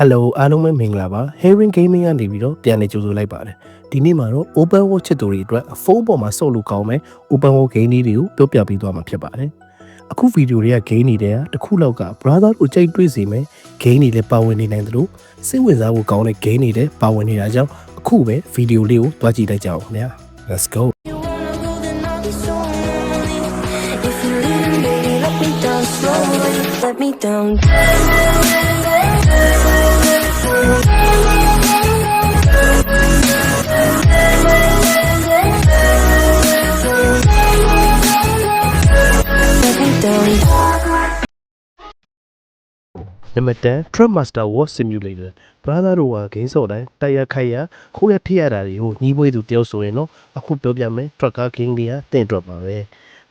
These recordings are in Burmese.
Hello အားလုံးပဲမင်္ဂလာပါ Hearing Gaming ကနေပြီးတော့ပြန်လည်ကြိုဆိုလိုက်ပါတယ်ဒီနေ့မှာတော့ Open World ချစ်သူတွေအတွက်ဖုန်းပေါ်မှာစော့လို့ကောင်းမဲ့ Open World Game လေးတွေကိုပြောပြပေးသွားမှာဖြစ်ပါတယ်အခုဗီဒီယိုတွေက game တွေတဲ့တစ်ခုလောက်က brother တို့ကြိတ်တွေ့စီမယ် game တွေလည်းပါဝင်နေနိုင်သလိုစိတ်ဝင်စားဖို့ကောင်းတဲ့ game တွေလည်းပါဝင်နေတာကြောင့်အခုပဲဗီဒီယိုလေးကိုတွားကြည့်လိုက်ကြအောင်ခင်ဗျာ Let's go You wanna go, နံပါတ်10 Truck Master War Simulator brother တို့ကဂိမ်းဆော့တိုင်းတိုက်ရခိုက်ရခိုးရဖြစ်ရတာတွေကိုညီးပွေးသူတယောက်ဆိုရင်တော့အခုပြောပြမယ် trucker king တွေကတင့်တော့ပါပဲ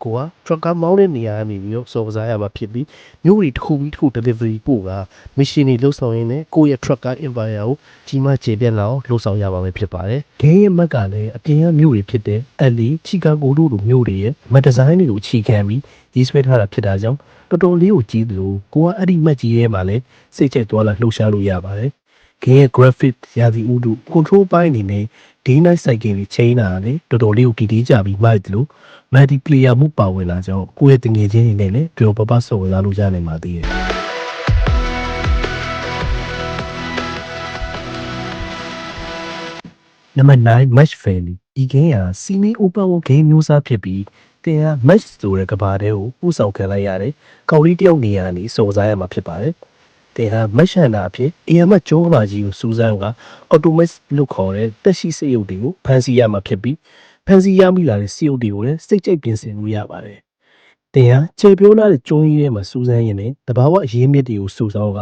ကိုက trucker မောင်းတဲ့နေရာကနေပြီးတော့စော်ကစားရမှာဖြစ်ပြီးမျိုးတွေတစ်ခုပြီးတစ်ခု delivery ပို့က mission တွေလှုပ်ဆောင်ရင်းနဲ့ကိုယ့်ရဲ့ trucker empire ကိုကြီးမားကျေပြန့်လာအောင်လှုပ်ဆောင်ရပါမယ်ဖြစ်ပါတယ် ဂိမ်းရဲ့မက်ကလည်းအပြင်ကမျိုးတွေဖြစ်တဲ့ LA Chicago တို့လိုမျိုးတွေရဲ့ မက်ဒီဇိုင်းတွေကိုခြေခံပြီးရေးဆွဲထားတာဖြစ်တာကြောင့်တော်တော်လေးကိုကြီးသလိုကိုကအဲ့ဒီမက်ကြီးထဲမှာလည်းစိတ်ချက်သွားလာလှုပ်ရှားလို့ရပါတယ်။ game ရဲ့ graphic ရာသီဥတု control ပိုင်းအနေနဲ့ day night cycle တွေချိန်တာလည်းတော်တော်လေးကိုကြည်တီးကြပြီးမိုက်သလို multiplayer မှုပါဝင်လာကြောင်းကိုယ့်ရဲ့တငယ်ချင်းတွေနဲ့လည်းပြောပပဆော်ဝင်လာလို့ရနိုင်ပါသေးတယ်။နံပါတ်9 match value ဒီ game ဟာ semi open world game မျိုးစားဖြစ်ပြီးတင်ဟာ match ဆိုတဲ့ကဘာတဲကိုပို့ဆောင်ခံလိုက်ရတယ်။ကောင်လေးတယောက်နေရာနေစော်စားရမှာဖြစ်ပါတယ်။ တင်ဟာ match hunter အဖြစ်အရင်မှကျိုးကဘာကြီးကိုစူးစမ်းက automate လို့ခေါ်တဲ့တက်ရှိစိတ်ရုပ်တွေကိုဖန်ဆီးရမှာဖြစ်ပြီးဖန်ဆီးရမိလာတဲ့စိတ်ရုပ်တွေကိုလည်းစိတ်ကြိုက်ပြင်ဆင်လို့ရပါတယ်။တင်ဟာခြေပြောလာတဲ့ကျုံးကြီးထဲမှာစူးစမ်းရင်းနဲ့တဘာဝအရေးမြစ်တွေကိုစူးစောင်းက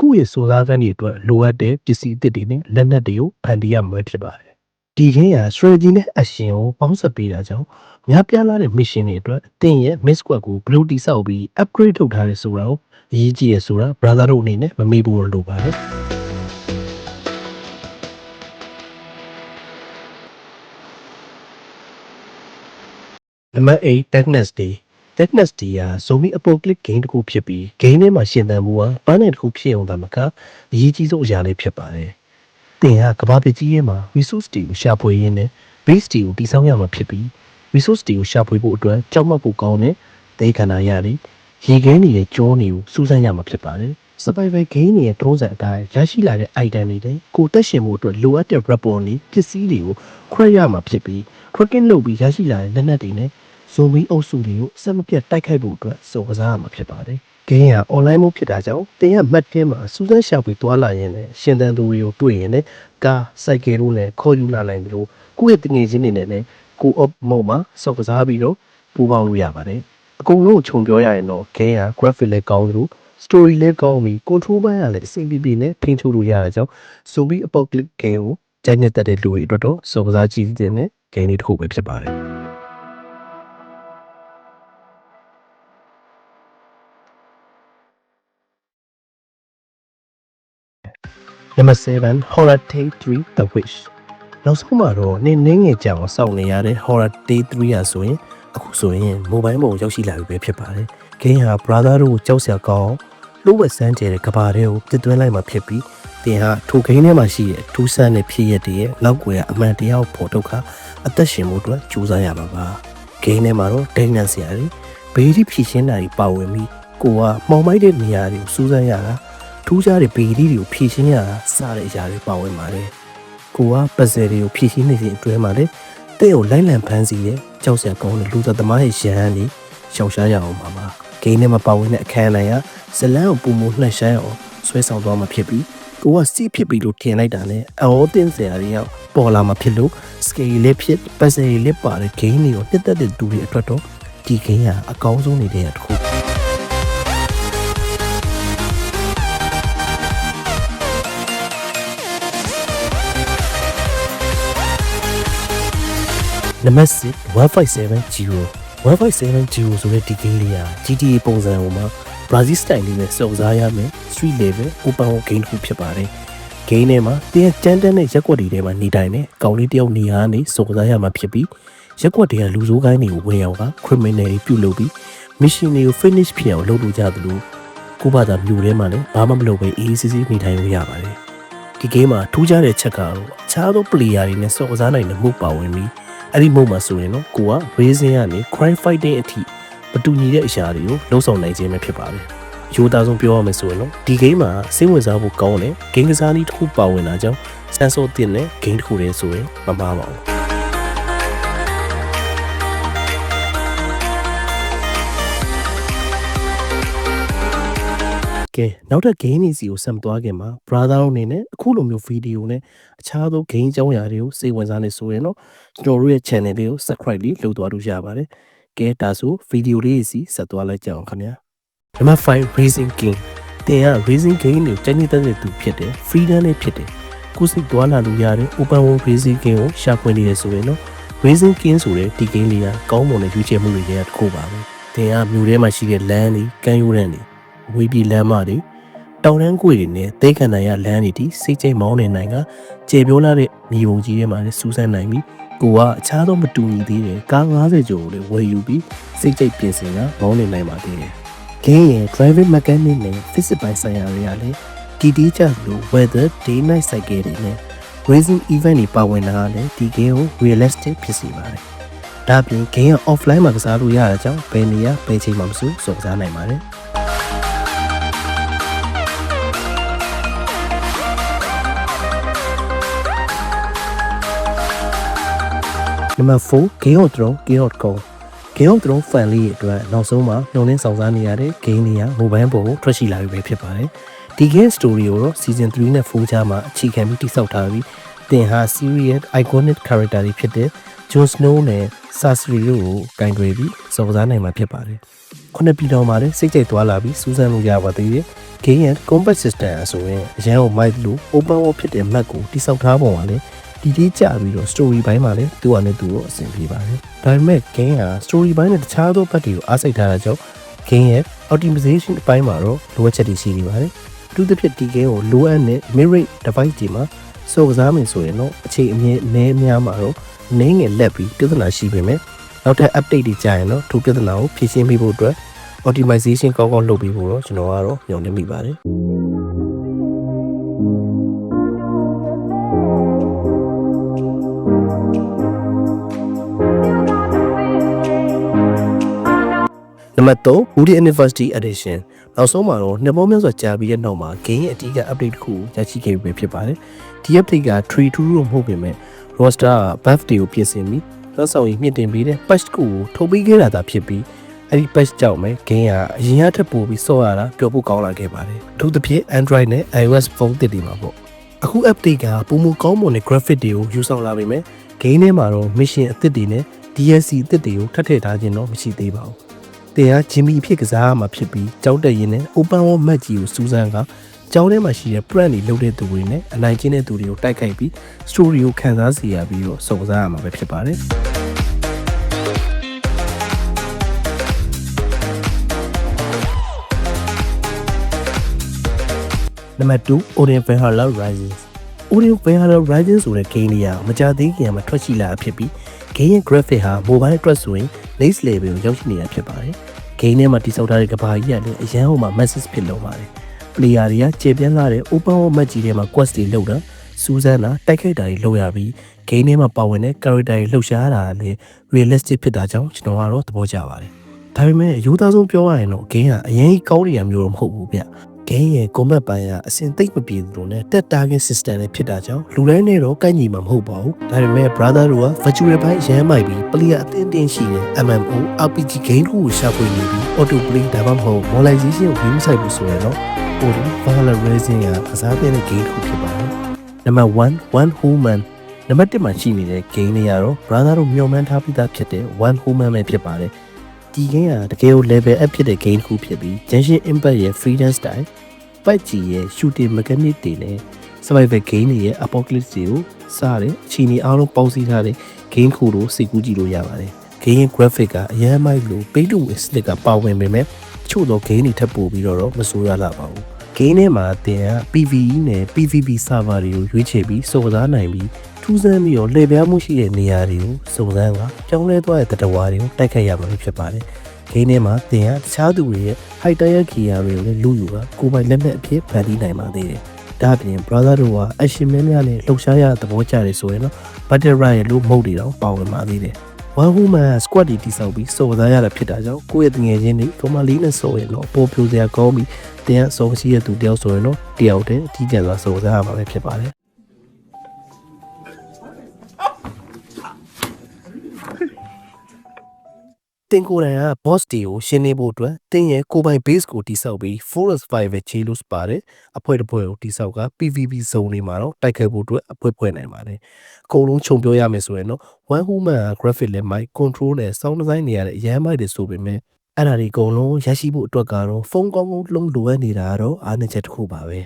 ကိုယ့်ရဲ့စူးစမ်းခန်းတွေအတွက်လိုအပ်တဲ့ပစ္စည်းအသစ်တွေနဲ့လက်နက်တွေကိုဖန်တီးရမှာဖြစ်ပါတယ်။ဒီခင်းရ strategy နဲ့ action ကိုပေါင်းစပ်ပေးတာကြောင့်များပြားလာတဲ့ mission တွေအတွက်အတင်းရဲ့ miss squad ကိုဘယ်လိုတိစောက်ပြီး upgrade ထုတ်ထားရဲဆိုတာကို အရေးကြီးရဆိုတာ brother တို့အနေနဲ့မမေ့ဖို့လိုပါတယ်နံပါတ်8 darkness day darkness day ဟာ zombie apocalypse game တစ်ခုဖြစ်ပြီး game ထဲမှာရှင်သန်မှုဟာပန်းနယ်တစ်ခုဖြစ်အောင်သာမကအရေးကြီးဆုံးအရာလေးဖြစ်ပါတယ်။တင်ဟာကဘာပကြီးရဲမှာ resource တွေကိုရှာဖွေရင်းနဲ့ base တွေကိုတည်ဆောက်ရမှာဖြစ်ပြီး resource တွေကိုရှာဖွေဖို့အတွက်ကြောက်မက်ဖို့ကောင်းတဲ့ဒေခန္ဓာရတယ်။ ရေခဲနေတဲ့ကြောတွေကိုစူးစမ်းရမှာဖြစ်ပါတယ်။ survival game တွေရဲ့တုံးစံအတိုင်းရရှိလာတဲ့ item တွေနဲ့ကိုတက်ရှင်မှုအတွက်လိုအပ်တဲ့ weapon တွေပစ္စည်းတွေကိုခွဲရမှာဖြစ်ပြီး cracking လုပ်ပြီးရရှိလာတဲ့လက်နက်တွေနဲ့ zombie အုပ်စုတွေကိုအဆက်မပြတ်တိုက်ခိုက်ဖို့အတွက်စုံကစားရမှာဖြစ်ပါတယ်။ game က online mode ဖြစ်တာကြောင့်တင်ရမှတ်ထဲမှာစူးစမ်းရှာဖွေသွားလာရင်းနဲ့ရှင်သန်သူတွေကိုတွေ့ရင်လည်းကား cycle တို့လည်းခေါ်ယူလာနိုင်တယ်လို့ကိုယ့်ရဲ့တငယ်ချင်းတွေနဲ့လည်းကို op mode မှာစောက်ကစားပြီးတော့ပူးပေါင်းလို့ရပါတယ်။ အကုန်လုံးကိုခြုံပြောရရင်တော့ game က graphic လည်းကောင်းသလို story လည်းကောင်းပြီး control ဘိုင်းကလည်းအဆင်ပြေပြေနဲ့ထိန်းချုပ်လို့ရတဲ့ကြောင့် zombie apocalypse game ကိုကြိုက်နေတဲ့တဲ့လူတွေအတွက်တော့စောကစားကြည့်တဲ့ game လေးတစ်ခုပဲဖြစ်ပါတယ်။နံပါတ်7 Horror Tale 3 The Witch နောက်ဆုံးမှာတော့နင်းနှင်းငယ်ကြောင်စောင့်နေရတဲ့ Horror Tale 3ရာဆိုရင် အခုဆိုရင် mobile ပေါ်ရောက်ရှိလာပြီပဲဖြစ်ပါတယ်။ game ဟာ brother တို့ကိုကြောက်စရာကောင်းလှုပ်ဝက်စမ်းကျဲတဲ့ကဘာတွေကိုပြစ်သွင်းလိုက်မှဖြစ်ပြီးတင်ဟာထို game ထဲမှာရှိတဲ့ထူးဆန်းတဲ့ဖြစ်ရတဲ့ရဲ့နောက်ွယ်ကအမှန်တရားကိုပေါ်ထုတ်ခါအသက်ရှင်မှုအတွက်ကြိုးစားရမှာပါ။ game ထဲမှာတော့ဒိန်းနန်စရာတွေဘေးဒီဖြည့်ရှင်းတာတွေပါဝင်ပြီးကိုကမှောင်မိုက်တဲ့နေရာတွေကိုစူးစမ်းရတာထူးခြားတဲ့ဘေဒီတွေကိုဖြည့်ရှင်းရတာစတဲ့အရာတွေပါဝင်ပါတယ်။ကိုကပတ်စယ်တွေကိုဖြည့်ရှင်းနေစဉ်အတွင်းမှာလေ တဲ့ကိုလိုက်လံဖမ်းဆီးတဲ့ကြောက်စရာကောင်းတဲ့လူသက်သမားရဲ့ရဟန်းတွေရှောင်ရှားရအောင်ပါပါ။ဂိမ်းထဲမှာပါဝင်တဲ့အခန်းတိုင်းကဇလန်းကိုပုံမနှက်ရှမ်းအောင်ဆွဲဆောင်သွားမှာဖြစ်ပြီးကိုကစီးဖြစ်ပြီးလို့ထင်လိုက်တာနဲ့အော်တင်စရာတွေရောက်ပေါ်လာမှာဖြစ်လို့ scale လေးဖြစ်ပတ်စယ်လေးပါတဲ့ game တွေကိုနှစ်သက်တဲ့သူတွေအတွက်တော့ဒီ game ကအကောင်းဆုံးနေတဲ့တစ်ခု နံပါတ်6 157 157ဆိုတဲ့ဒီ game လေးဟာ GTA ပုံစံဟိုမှာ Brazil style လေးနဲ့စုံစားရမယ် street level open world game တစ်ခုဖြစ်ပါတယ်။ game ထဲမှာတင်းကျန်းတန်းတဲ့ရက်ွက်တွေထဲမှာနေတိုင်းနဲ့ကောင်လေးတယောက်နေရာကနေစုံစားရမှာဖြစ်ပြီးရက်ွက်တွေကလူဆိုးကိုင်းတွေကိုဝင်အောင်က criminal တွေပြုတ်လုပ်ပြီး mission တွေကို finish ဖြစ်အောင်လုပ်လို့ကြသလိုကိုယ့်ဘာသာမြို့ထဲမှာလည်းဘာမှမလုပ်ပဲအေးအေးဆေးဆေးနေထိုင်လို့ရပါတယ်ဒီ game မှာထူးခြားတဲ့ချက်ကတော့အခြားသော player တွေနဲ့စော်ကစားနိုင်တဲ့မှုပါဝင်ပြီး အဲ့ဒီမှုမှာဆိုရင်တော့ကိုက racing ကနေ crime fighting အထိမတူညီတဲ့အရာတွေကိုလှုံ့ဆော်နိုင်ခြင်းပဲဖြစ်ပါတယ်ရိုးသားဆုံးပြောရမယ်ဆိုရင်တော့ဒီ game မှာစိတ်ဝင်စားဖို့ကောင်းတဲ့ game ကစားနည်းတစ်ခုပါဝင်တာကြောင့်စန်ဆိုတင်တဲ့ game တစ်ခုတည်းဆိုရင်မမှားပါဘူး ကဲနောက်ထပ် game တွေစီကိုဆက်မသွားခင်မှာ brother တို့အနေနဲ့အခုလိုမျိုးဗီဒီယိုနဲ့အခြားသော game အကြောင်းအရာတွေကိုစိတ်ဝင်စားနေဆိုရင်တော့ကျွန်တော်တို့ရဲ့ channel လေးကို subscribe လေးလုပ်သွားလို့ရပါတယ်။ကဲဒါဆိုဗီဒီယိုလေးစီဆက်သွားလိုက်ကြအောင်ခင်ဗျာ။ Number 5 Racing King တင်က Racing Game ကိုကျန်းကျန်းတဲ့သူဖြစ်တယ် freedom လေးဖြစ်တယ်။ကိုယ်စိတ်သွားလာလို့ရတဲ့ open world Racing Game ကိုရှာဖွေနေရဆိုရင်တော့ Racing King ဆိုတဲ့ဒီ game လေးကကောင်းမွန်တဲ့ရွေးချယ်မှုတွေကတစ်ခုပါပဲ။တင်ကမြို့ထဲမှာရှိတဲ့ land တွေကမ်းရိုးတန်းတွေ ဝေးပြီးလမ်းမတွေတောင်တန်းကွေတွေနဲ့တဲခန္ဓာရလမ်းတွေတီစိတ်ကျိတ်မောင်းနေနိုင်ကကျေပြောလာတဲ့မြေပုံကြီးထဲမှာလည်းစူးစမ်းနိုင်ပြီးကိုကအခြားသောမတူညီသေးတဲ့ကား90ကျော်ကိုလည်းဝယ်ယူပြီးစိတ်ကျိတ်ပြင်ဆင်ကမောင်းနေနိုင်ပါသေးတယ်။ဂိမ်းရဲ့ driving mechanic နဲ့ physics ပိုင်းဆိုင်ရာတွေကလည်းတီတီကျလို့ weather day night cycle တွေနဲ့ racing event တွေပါဝင်တာကလည်းဒီ game ကို realistic ဖြစ်စေပါတယ်။ဒါ့အပြင် game က offline မှာကစားလို့ရတာကြောင့်ဘယ်နေရာဘယ်ချိန်မှမဆိုစုံစမ်းနိုင်ပါတယ်။ Number 4 Game of Thrones Game.com Game of Thrones fan လေးတွေအတွက်နောက်ဆုံးမှာညှို့နှင်းဆောင်စားနေရတဲ့ game တွေက mobile ပေါ်ကိုထွက်ရှိလာပြီပဲဖြစ်ပါတယ်။ဒီ game story ကိုတော့ season 3နဲ့4ကြားမှာအခြေခံပြီးတိစောက်ထားပြီးတင်ဟာ series iconic character တွေဖြစ်တဲ့ Jon Snow နဲ့ Cersei တို့ကိုကင်တွယ်ပြီးစော်ကစားနိုင်မှာဖြစ်ပါတယ်။ခုနှစ်ပြည်တော်မှာလည်းစိတ်ကြိုက်သွားလာပြီးစူးစမ်းလို့ရပါသေးတယ်။ game ရဲ့ combat system အဆိုရင်အရန်ကို mic လို့ open world ဖြစ်တဲ့ map ကိုတိစောက်ထားပုံကလည်း ဒီဒီကြပြီးတော့ story ဘိုင်းမှာလည်းသူ့အနေနဲ့သူ့ကိုအဆင်ပြေပါတယ်။ဒါပေမဲ့ game ဟာ story ဘိုင်းနဲ့တခြားသောဘက်တွေကိုအားစိတ်ထားတာကြောင့် game ရဲ့ optimization အပိုင်းမှာတော့လိုအပ်ချက်တွေရှိနေပါတယ်။အထူးသဖြင့်ဒီ game ကိုလိုအပ်တဲ့ mirror device တွေမှာစော်ကစားမယ်ဆိုရင်တော့အခြေအမြင့်အနည်းအများမှာတော့နင်းငယ်လက်ပြီးပြဿနာရှိပေမဲ့နောက်ထပ် update တွေကြာရင်တော့ထိုပြဿနာကိုဖြေရှင်းပေးဖို့အတွက် optimization ကောင်းကောင်းလုပ်ပေးဖို့တော့ကျွန်တော်ကတော့ညွှန်နေမိပါတယ်။။ နံပါတ်3 Woody University Edition နောက်ဆုံးမှာတော့နှစ်ပေါင်းများစွာကြာပြီးတဲ့နောက်မှာ game ရဲ့အတီးက update တစ်ခုရရှိခဲ့ပြီဖြစ်ပါတယ်။ဒီ update က3 2လို့မဟုတ်ပေမဲ့ roster က buff တွေကိုပြင်ဆင်ပြီးလက်ဆောင်ကြီးမြင့်တင်ပေးတဲ့ patch တစ်ခုကိုထုတ်ပေးခဲ့တာသာဖြစ်ပြီးအဲ့ဒီ patch ကြောင့်ပဲ game ကအရင်ကထပ်ပိုပြီးစော့ရတာပျော်ဖို့ကောင်းလာခဲ့ပါတယ်။အထူးသဖြင့် Android နဲ့ iOS ဖုန်းသစ်တွေမှာပေါ့။အခု update ကပုံမကောင်းမွန်တဲ့ graphic တွေကိုယူဆောင်လာပေမဲ့ game ထဲမှာတော့ mission အသစ်တွေနဲ့ DLC အသစ်တွေကိုထပ်ထည့်ထားခြင်းတော့မရှိသေးပါဘူး။ တင်ကဂျင်မီဖြစ်ကစားရမှာဖြစ်ပြီးကြောက်တက်ရင်နဲ့ open world map ကြီးကိုစူးစမ်းကကျောင်းထဲမှာရှိတဲ့ brand တွေလုပ်တဲ့သူတွေနဲ့အနိုင်ကျင့်တဲ့သူတွေကိုတိုက်ခိုက်ပြီး story ကိုခန်းစားစေရပြီးတော့စုံစမ်းရမှာပဲဖြစ်ပါတယ်။နံပါတ်2 Odin Valhalla Rising Odin Valhalla Rising ဆိုတဲ့ game လေးကမကြသေးခင်မှာထွက်ရှိလာတာဖြစ်ပြီး game ရဲ့ graphic ဟာ mobile အတွက်ဆိုရင် next level ကိုရောက်ရှိနေတာဖြစ်ပါတယ်။ game ထဲမှာတိစောက်ထားတဲ့ကဘာကြီးကလည်းအရန်ဟိုမှာ message ဖြစ်လုံးပါတယ်။ player တွေကကျေပြန့်လာတဲ့ open world map ကြီးထဲမှာ quest တွေလုပ်တာစူးစမ်းတာတိုက်ခိုက်တာတွေလုပ်ရပြီး game ထဲမှာပါဝင်တဲ့ character တွေလှုပ်ရှားတာလည်း realistic ဖြစ်တာကြောင့်ကျွန်တော်ကတော့သဘောကျပါတယ်။ဒါပေမဲ့အယူသားဆုံးပြောရရင်တော့ game ကအရင်ကြီးကောင်းနေရမျိုးတော့မဟုတ်ဘူးဗျ။ game ရဲ့ combat ပိုင်းကအဆင်သိပ်မပြေဘူးလို့နဲ့တက် target system နဲ့ဖြစ်တာကြောင့်လူတိုင်းနဲ့တော့ကိုက်ညီမှာမဟုတ်ပါဘူး။ဒါပေမဲ့ brother တို့က virtual ပိုင်းရမ်းမိုက်ပြီး player အသင်းတင်းရှိတဲ့ MMO RPG game တစ်ခုကိုရှာဖွေနေပြီး auto play ဒါမှမဟုတ် monetization ကို view ဆိုင်ဖို့ဆိုရင်တော့ Odin Valhalla Rising ကကစားတဲ့ game တစ်ခုဖြစ်ပါတယ်။နံပါတ်1 one woman နံပါတ်1မှာရှိနေတဲ့ game လေးကတော့ brother တို့မျှော်မှန်းထားပြီးသားဖြစ်တဲ့ one woman ပဲဖြစ်ပါတယ်ဒီ game ကတကယ်ကို level up ဖြစ်တဲ့ game တစ်ခုဖြစ်ပြီး Genshin Impact ရဲ့ freedom style ပတ်ကြီးရဲ့ shooting mechanic တွေနဲ့ survival game တွေရဲ့ apocalypse တွေကိုစတဲ့အခြေအနေအားလုံးပေါင်းစည်းထားတဲ့ game တစ်ခုလို့စိတ်ကူးကြည့်လို့ရပါတယ် game ရဲ့ graphic ကအရမ်းမိုက်လို့ pay to win slick ကပါဝင်ပေမဲ့တချို့သော game တွေထပ်ပို့ပြီးတော့မဆိုးရလာပါဘူး game ထဲမှာတင်က PVE နဲ့ PVP server တွေကိုရွေးချယ်ပြီးစုံစမ်းနိုင်ပြီးထူးဆန်းပြီးတော့လှည့်ပြားမှုရှိတဲ့နေရာတွေကိုစုံစမ်းကကြောင်းလဲသွားတဲ့တတဝါတွေကိုတိုက်ခိုက်ရမှာဖြစ်ပါတယ် ဂိမ်းထဲမှာသင်ကတခြားသူတွေရဲ့ high tier gear တွေကိုလည်းလူယူတာကိုယ်ပိုင်လက်နက်အဖြစ်ဖန်တီးနိုင်ပါသေးတယ်ဒါအပြင် brother တို့က action များများနဲ့လှုပ်ရှားရတဲ့သဘောကျတယ်ဆိုရင်တော့ battle royale လို့မဟုတ်တွေတော့ပါဝင်ပါသေးတယ် one woman squad တီတိဆောက်ပြီးစော်သားရတာဖြစ်တာကြောင့်ကိုယ့်ရဲ့တငယ်ချင်းတွေကမလေးနဲ့စော်ရင်တော့ပိုပြိုစရာကောင်းပြီးတင်အဆုံးရှိရသူတယောက်ဆိုရင်တော့တယောက်တည်းအကြီးကျယ်စွာစော်သားရမှာပဲဖြစ်ပါတယ် င်ကိုယ်တိုင်က boss တီကိုရှင်းနေဖို့အတွက်တင်ရဲ့ကိုယ်ပိုင် base ကိုတိစောက်ပြီး forest fire ပဲခြေလို့ပါတယ်အဖွဲတစ်ဖွဲကိုတိစောက်က PVP zone တွေမှာတော့တိုက်ခိုက်ဖို့အတွက်အဖွဲဖွဲနိုင်ပါတယ်အကုန်လုံးခြုံပြောရမယ်ဆိုရင်တော့ one woman က graphic နဲ့ mic control နဲ့ sound design တွေရတဲ့အရန်မိုက်တွေဆိုပေမဲ့အဲ့ဒါတွေအကုန်လုံးရရှိဖို့အတွက်ကတော့ဖုန်းကောင်းကောင်းလုံးလိုအပ်နေတာကတော့အားနည်းချက်တစ်ခုပါပဲ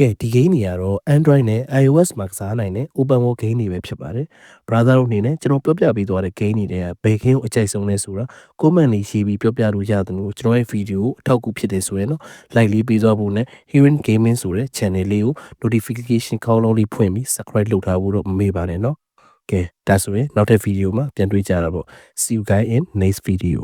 ကဲဒီဂိမ်းတွေကတော့ Android နဲ့ iOS မှာကစားနိုင်တဲ့ Open World ဂိမ်းတွေပဲဖြစ်ပါတယ်။ Brother တို့အနေနဲ့ကျွန်တော်ပြောပြပေးသွားတဲ့ဂိမ်းတွေတွေကဘယ်ဂိမ်းကိုအကြိုက်ဆုံးလဲဆိုတာ comment လေးရေးပြီးပြောပြလို့ရတယ်လို့ကျွန်တော်ရဲ့ video ကိုအထောက်အကူဖြစ်တယ်ဆိုရင်တော့ like လေးပေးသွားဖို့နဲ့ Hearing Gaming ဆိုတဲ့ channel လေးကို notification ခေါင်းလုံးလေးဖွင့်ပြီး subscribe လုပ်ထားဖို့တော့မမေ့ပါနဲ့နော်။ကဲဒါဆိုရင်နောက်ထပ် video မှာပြန်တွေ့ကြတာပေါ့ See you guys in next video